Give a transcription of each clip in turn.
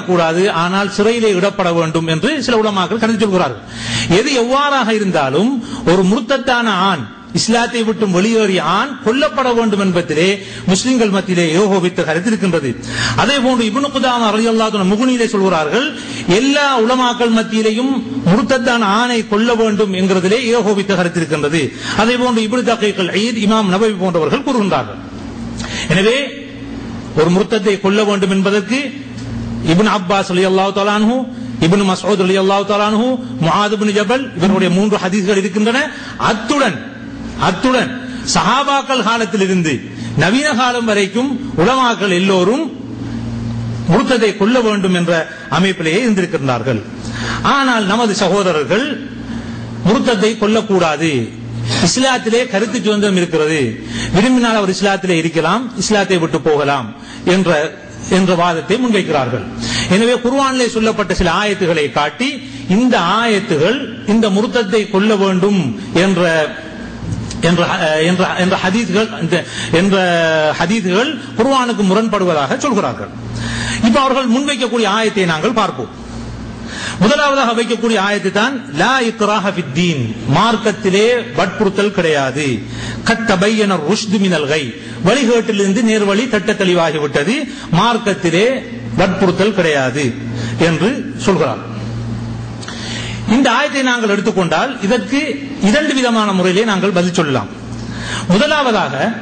கூடாது ஆனால் சிறையிலே இடப்பட வேண்டும் என்று சில உலமாக்கள் கருதி சொல்கிறார்கள். எது எவ்வாறாக இருந்தாலும் ஒரு முருத்தத்தான ஆண் இஸ்லாத்தை விட்டு வெளியேறிய ஆண் கொல்லப்பட வேண்டும் என்பதிலே முஸ்லிம்கள் மத்தியிலே யோகோபித்த கருத்திருக்கின்றது அதே போன்று இபுனு குதாம் அலியல்லாத முகுனியிலே சொல்கிறார்கள் எல்லா உலமாக்கள் மத்தியிலேயும் முர்த்தத்தான ஆணை கொல்ல வேண்டும் என்கிறதிலே ஏகோபித்த கருத்திருக்கின்றது அதே போன்று இபுனு தக்கைகள் ஈத் இமாம் நபவி போன்றவர்கள் கூறுகின்றார்கள். எனவே ஒரு முருத்தத்தை கொல்ல வேண்டும் என்பதற்கு இபின் அப்பாஸ் ரலியல்லாஹு தஆலா தாலானு இபின் மஸ்ஊத் ரலியல்லாஹு தஆலா தாலானு முஹாதுபின் ஜபல் இவருடைய மூன்று ஹதீஸ்கள் இருக்கின்றன. அத்துடன் அத்துடன் சஹாபாக்கள் காலத்திலிருந்து நவீன காலம் வரைக்கும் உலமாக்கள் எல்லோரும் முருத்தத்தை கொல்ல வேண்டும் என்ற அமைப்பிலேயே இருந்திருக்கின்றார்கள். ஆனால் நமது சகோதரர்கள் முருத்தத்தை கொல்லக்கூடாது. இஸ்லாத்திலே கருத்து சுதந்திரம் இருக்கிறது. விரும்பினால் அவர் இஸ்லாத்திலே இருக்கலாம் இஸ்லாத்தை விட்டு போகலாம் என்ற என்ற வாதத்தை முன்வைக்கிறார்கள். எனவே குர்வானிலே சொல்லப்பட்ட சில ஆயத்துகளை காட்டி இந்த ஆயத்துகள் இந்த முருத்தத்தை கொல்ல வேண்டும் என்ற என்ற என்ற என்ற ஹதீஸ்கள் என்ற ஹதீஸ்கள் முரண்படுவதாக சொல்கிறார்கள். இப்ப அவர்கள் முன்வைக்கக்கூடிய ஆயத்தை நாங்கள் பார்ப்போம். முதலாவதாக வைக்கக்கூடிய ஆயத்து தான் லா இக்ராஹ மார்க்கத்திலே வற்புறுத்தல் கிடையாது. கத்தபையன ருஷ்து மினல் வழிகேட்டிலிருந்து நேர்வழி தட்ட தெளிவாகிவிட்டது மார்க்கத்திலே வற்புறுத்தல் கிடையாது என்று சொல்கிறார். இந்த ஆயத்தை நாங்கள் எடுத்துக்கொண்டால் இதற்கு இரண்டு விதமான முறையிலே நாங்கள் பதில் சொல்லலாம். முதலாவதாக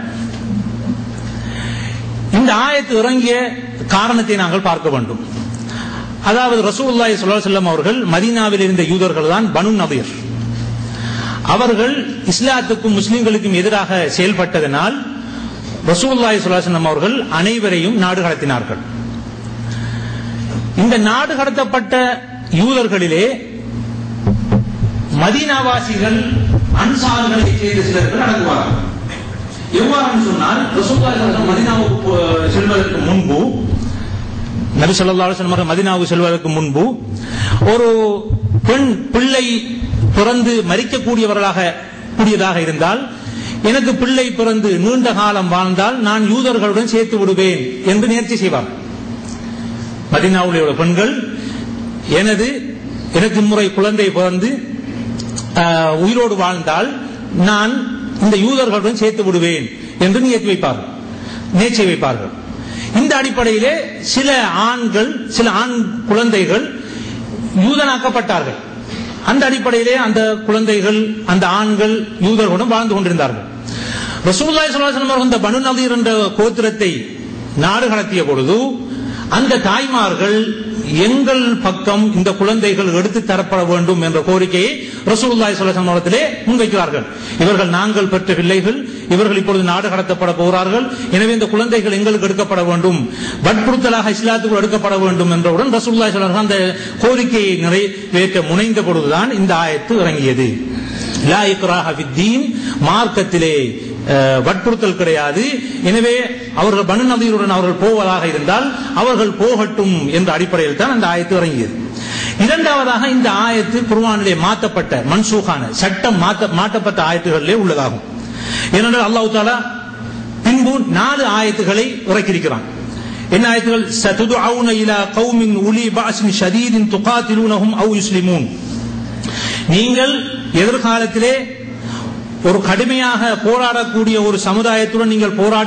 இந்த ஆயத்து இறங்கிய காரணத்தை நாங்கள் பார்க்க வேண்டும். அதாவது ரசூல்லாய் ஸல்லல்லாஹு செல்லம் அவர்கள் மதீனாவில் இருந்த யூதர்கள் தான் பனு நபீர் அவர்கள் இஸ்லாத்துக்கும் முஸ்லிம்களுக்கும் எதிராக செயல்பட்டதனால் ரசூல்லாய் ஸல்லல்லாஹு அலைஹி அவர்கள் அனைவரையும் நாடு கடத்தினார்கள். இந்த நாடு கடத்தப்பட்ட யூதர்களிலே மதீனாவாசிகள் அன்சார்களை சேர்ந்த சிலர்கள் அடங்குவார்கள். எவ்வாறு சொன்னால் ரசூல்லாய் மதீனாவுக்கு செல்வதற்கு முன்பு நபி ஸல்லல்லாஹு அலைஹி வஸல்லம் செல்வதற்கு முன்பு ஒரு பெண் பிள்ளை பிறந்து மறிக்கக்கூடியவர்களாக கூடியதாக இருந்தால் எனக்கு பிள்ளை பிறந்து நீண்ட காலம் வாழ்ந்தால் நான் யூதர்களுடன் சேர்த்து விடுவேன் என்று நேர்ச்சி செய்வார் மதினாவுடைய பெண்கள் எனது எனக்கு முறை குழந்தை பிறந்து உயிரோடு வாழ்ந்தால் நான் இந்த யூதர்களுடன் சேர்த்து விடுவேன் என்று நியத்தி வைப்பார்கள். நேர்ச்சி வைப்பார்கள். இந்த அடிப்படையிலே சில ஆண்கள் சில ஆண் குழந்தைகள் யூதனாக்கப்பட்டார்கள். அந்த அடிப்படையிலே அந்த குழந்தைகள் அந்த ஆண்கள் யூதர்களுடன் வாழ்ந்து கொண்டிருந்தார்கள். ரசூல்லாய் ஸல்லல்லாஹு அவர்கள் இந்த பனு நதீர் என்ற கோத்திரத்தை நாடு கடத்திய பொழுது அந்த தாய்மார்கள் எங்கள் பக்கம் இந்த குழந்தைகள் எடுத்து தரப்பட வேண்டும் என்ற கோரிக்கையை ரசூல்லாய் ஸல்லல்லாஹு அலைஹி முன்வைக்கிறார்கள். இவர்கள் நாங்கள் பெற்ற பிள்ளைகள் இவர்கள் இப்பொழுது நாடு கடத்தப்பட போகிறார்கள். எனவே இந்த குழந்தைகள் எங்களுக்கு எடுக்கப்பட வேண்டும். வற்புறுத்தலாக இஸ்லாத்துக்குள் எடுக்கப்பட வேண்டும் என்றவுடன் ரசூல்லாய் சொல்ல அந்த கோரிக்கையை நிறைவேற்ற முனைந்த பொழுதுதான் இந்த ஆயத்து இறங்கியது. மார்க்கத்திலே வற்புறுத்தல் கிடையாது. எனவே அவர்கள் பனு நதியுடன் அவர்கள் போவதாக இருந்தால் அவர்கள் போகட்டும் என்ற அடிப்படையில் தான் அந்த ஆயத்து இறங்கியது. இரண்டாவதாக இந்த ஆயத்து குர்ஆனிலே மாற்றப்பட்ட மன்சூகான சட்டம் மாற்றப்பட்ட ஆயத்துகளிலே உள்ளதாகும். ஏனென்றால் அல்லாஹு தாலா பின்பு நாலு ஆயத்துகளை உரைக்கிருக்கிறான். என்ன ஆயத்துகள்? சதுதுஅவுன இலா கௌமின் உலி பாஸின் ஷதீதின் துகாத்திலூனஹும் அவு யுஸ்லிமூன். நீங்கள் எதிர்காலத்திலே ஒரு கடுமையாக போராடக்கூடிய ஒரு சமுதாயத்துடன் நீங்கள் போராடி